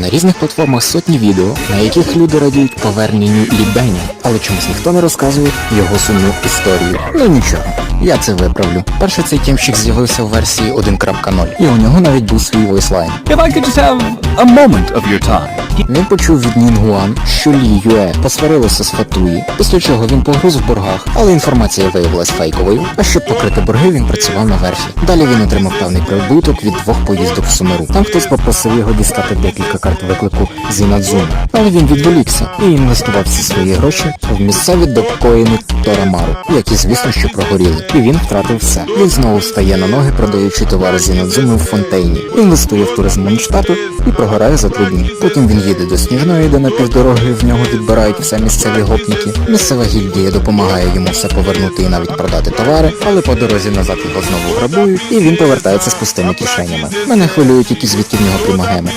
На різних платформах сотні відео, на яких люди радіють поверненню Лібеня, але чомусь ніхто не розказує його сумну історію. Ну нічого, я це виправлю. Перше цей тємщик з'явився в версії 1.0, і у нього навіть був свій войслайн. Він почув від Нінгуан, що Лі Юе посварилася з Фатуї, після чого він погруз в боргах, але інформація виявилась фейковою. А щоб покрити борги, він працював на верфі. Далі він отримав певний прибуток від двох поїздок в Сумеру. Там хтось попросив його дістати декілька карт виклику з Але він відволікся і інвестував всі свої гроші в місцеві допкоїни Торамару, які, звісно, що прогоріли. І він втратив все. Він знову встає на ноги, продаючи товари з Інадзуми в фонтейні. Інвестує в туризм Монштату і прогорає за три дні. Потім він їде до Сніжної, де на півдороги в нього відбирають все місцеві гопніки. Місцева гільдія допомагає йому все повернути і навіть продати товари, але по дорозі назад його знову грабують, і він повертається з пустими кишенями. Мене хвилюють, які звідки в нього примагеми.